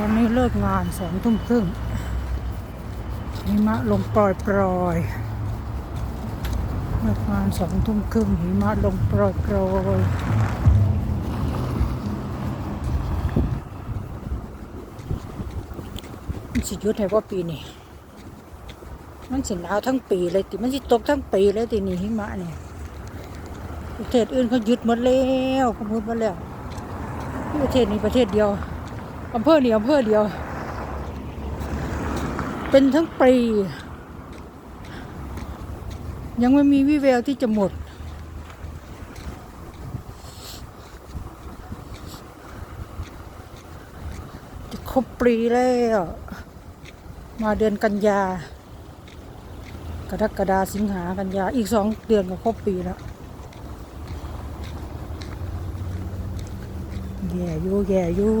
วันนี้เลิกงานสองทุ่มครึ่งหิมะลงปล่อยปล่อยเลิกงานสองทุ่มครึ่งหิมะลงปล่อยปล่อยมันสิยุดให้ว่าปีนี้มันสิหนาวทั้งปีเลยติมันสิตกทั้งปีเลยตินี่หิมะเนี่ยประเทศอื่นเขาหยุดหมดแล้วเขาหมดหมดแล้วประเทศนี้ประเทศเดียว อำเภอนี้อำเภอเดียว เป็นทั้งปี ยังไม่มีวิแววที่จะหมด จะครบปีแล้ว มาเดือนกันยากรกฎาสิงหากันยา อีกสองเดือนก็ครบปีแล้วแย่อยู่แย่อยู่